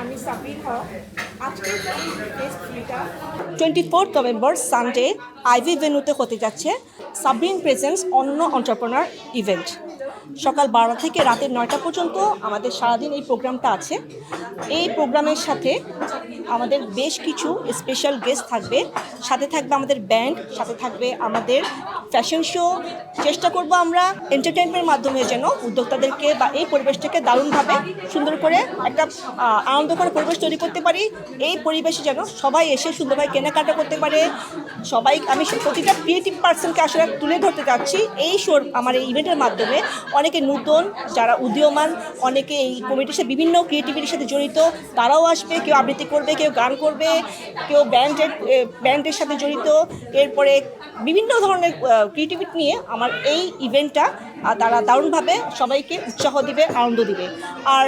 আমি সাবির হক। আজকের twenty fourth November Sunday Ivy ভেন্যুতে হতে যাচ্ছে সাবিন প্রেজেন্স অন্য অন্টারপ্রনার ইভেন্ট সকাল বারোটা থেকে রাতের নয়টা পর্যন্ত আমাদের সারাদিন এই প্রোগ্রামটা আছে। এই প্রোগ্রামের সাথে আমাদের বেশ কিছু স্পেশাল গেস্ট থাকবে। সাথে থাকবে আমাদের ব্যান্ড সাথে থাকবে আমাদের ফ্যাশন শো চেষ্টা করব আমরা এন্টারটেনমেন্টের মাধ্যমে যেন উদ্যোক্তাদেরকে বা এই পরিবেশটাকে দারুণভাবে সুন্দর করে একটা আনন্দকর পরিবেশ তৈরি করতে পারি। এই পরিবেশে যেন সবাই এসে সুন্দরভাবে কেনাকাটা করতে পারে। সবাই, আমি প্রতিটা ক্রিয়েটিভ পার্সনকে আসলে তুলে ধরতে চাচ্ছি। এই শোর আমার এই ইভেন্টের মাধ্যমে অনেকে নূতন, যারা উদীয়মান, অনেকে এই কমিটির সাথে বিভিন্ন ক্রিয়েটিভিটির সাথে জড়িত, তারাও আসবে, কেউ আবৃত্তি করবে, কেউ গান করবে, কেউ ব্যান্ডের ব্যান্ডের সাথে জড়িত। এরপরে বিভিন্ন ধরনের ক্রিয়েটিভিটি নিয়ে আমার এই ইভেন্টটা তারা দারুণভাবে সবাইকে উৎসাহ দিবে, আনন্দ দিবে। আর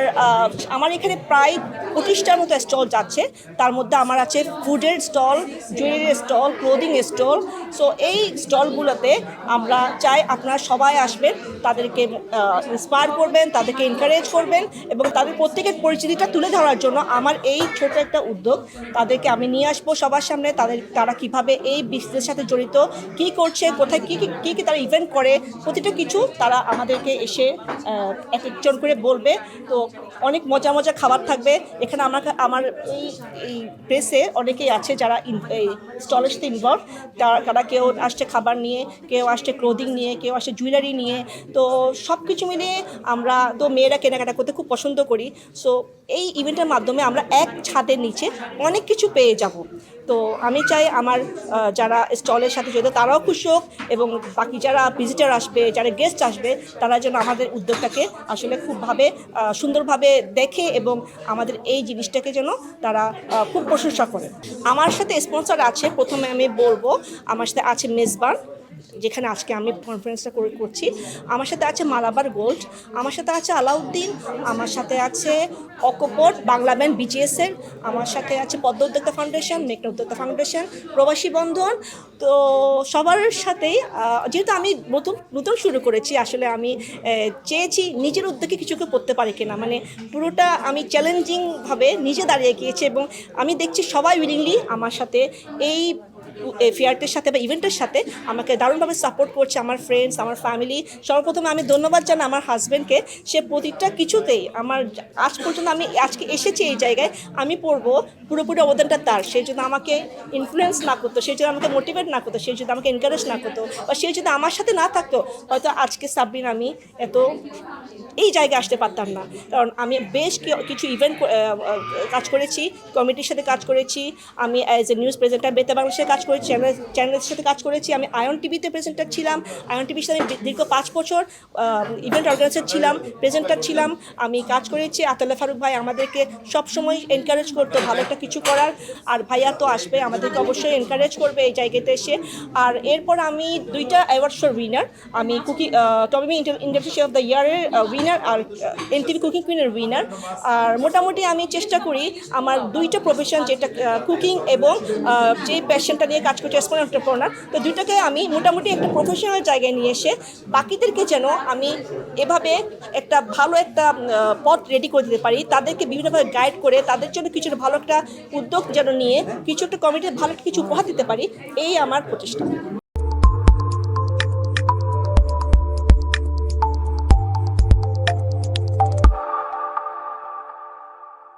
আমার এখানে প্রায় পঁচিশটার মতো স্টল যাচ্ছে। তার মধ্যে আমার আছে ফুডের stall, jewellery stall, clothing stall. So এই স্টলগুলোতে আমরা চাই আপনারা সবাই আসবেন, তাদেরকে ইন্সপায়ার করবেন, তাদেরকে এনকারেজ করবেন এবং তাদের প্রত্যেকের পরিচিতিটা তুলে ধরার জন্য আমার এই ছোট একটা উদ্যোগ। তাদেরকে আমি নিয়ে আসব সবার সামনে, তাদের, তারা কীভাবে এই বিজনেসের সাথে জড়িত, কি করছে, কোথায়, কী কী কী কী তারা ইভেন্ট করে, প্রতিটা কিছু তারা আমাদেরকে এসে এক একজন করে বলবে। তো অনেক মজা মজা খাবার থাকবে। এখানে আমাকে আমার এই এই প্রেসে অনেকেই আছে যারা এই স্টলের সাথে ইনভলভ তারা কেউ আসছে খাবার নিয়ে, কেউ আসছে ক্লোদিং নিয়ে, কেউ আসছে জুয়েলারি নিয়ে। তো সব কিছু মিলিয়ে আমরা, তো মেয়েরা কেনাকাটা করতে খুব পছন্দ করি। সো এই ইভেন্টের মাধ্যমে আমরা এক ছাদের নিচে অনেক কিছু পেয়ে যাব। তো আমি চাই আমার যারা স্টলের সাথে জড়িত তারাও খুশি হোক এবং বাকি যারা ভিজিটার আসবে, যারা গেস্ট আসবে তারা যেন আমাদের উদ্যোগটাকে আসলে খুবভাবে সুন্দরভাবে দেখে এবং আমাদের এই জিনিসটাকে যেন তারা খুব প্রশংসা করে। আমার সাথে স্পন্সর আছে, প্রথমে আমি বলব, আমার সাথে আছে মেজবান, যেখানে আজকে আমি কনফারেন্সটা করে করছি। আমার সাথে আছে মালাবার গোল্ড, আমার সাথে আছে আলাউদ্দিন, আমার সাথে আছে অকোপট, বাংলা ব্যান্ড বিজিএসের, আমার সাথে আছে পদ্ম উদ্যোক্তা ফাউন্ডেশন, মেঘনা উদ্যোক্তা ফাউন্ডেশন, প্রবাসী বন্ধন। তো সবার সাথেই যেহেতু আমি নতুন নতুন শুরু করেছি আসলে আমি চেয়েছি নিজের উদ্যোগে কিছুকে করতে পারি কিনা। মানে পুরোটা আমি চ্যালেঞ্জিংভাবে নিজে দাঁড়িয়ে গিয়েছি এবং আমি দেখছি সবাই উইলিংলি আমার সাথে এই ফেয়ারটির সাথে বা ইভেন্টের সাথে আমাকে দারুণভাবে সাপোর্ট করছে আমার ফ্রেন্ডস আমার ফ্যামিলি সর্বপ্রথম আমি ধন্যবাদ জানাই আমার হাজব্যান্ডকে সে প্রতিটা কিছুতেই আমার আজ পর্যন্ত আমি আজকে এসেছি এই জায়গায়, আমি পড়ব। পুরোপুরি অবদানটা তার। সে যদি আমাকে ইনফ্লুয়েন্স না করতো, সে যদি আমাকে মোটিভেট না করতো, সে যদি আমাকে এনকারেজ না করতো বা সে যদি আমার সাথে না থাকতো, হয়তো আজকে সাবরিন আমি এত এই জায়গায় আসতে পারতাম না। কারণ আমি বেশ কিছু ইভেন্ট কাজ করেছি কমিটির সাথে কাজ করেছি। আমি অ্যাজ এ নিউজ প্রেজেন্টার বেতে বাংলাদেশে কাজ করেছি চ্যানেল চ্যানেলের সাথে কাজ করেছি, আমি আয়ন টিভিতে প্রেজেন্টার ছিলাম আয়ন টিভির সাথে আমি দীর্ঘ পাঁচ বছর ইভেন্ট অর্গানাইজার ছিলাম প্রেজেন্টার ছিলাম, আমি কাজ করেছি। আতাল্লা ফারুক ভাই আমাদেরকে সবসময় এনকারেজ করতো ভালো একটা কিছু করার, আর ভাইয়া তো আসবে, আমাদেরকে অবশ্যই এনকারেজ করবে এই জায়গাতে এসে। আর এরপর আমি দুইটা অ্যাওয়ার্ড শোর উইনার আমি কুকি টমি ইন্ডাস্ট্রি অফ দ্য ইয়ারের উইনার আর এনটিভি কুকিং কুইনের উইনার আর মোটামুটি আমি চেষ্টা করি আমার দুইটা প্রফেশন যেটা কুকিং এবং যে প্যাশনটা নিয়ে কাজ করছি এসপন এন্টারপ্রনার তো দুইটাকে আমি মোটামুটি একটা প্রফেশনাল জায়গায় নিয়ে এসে বাকিদেরকে যেন আমি এভাবে একটা ভালো একটা পথ রেডি করে দিতে পারি, তাদেরকে বিভিন্নভাবে গাইড করে, তাদের জন্য কিছুটা ভালো একটা উদ্যোগ যেন নিয়ে কিছু একটা কমিটির ভালো কিছু উপহার দিতে পারি, এই আমার প্রচেষ্টা।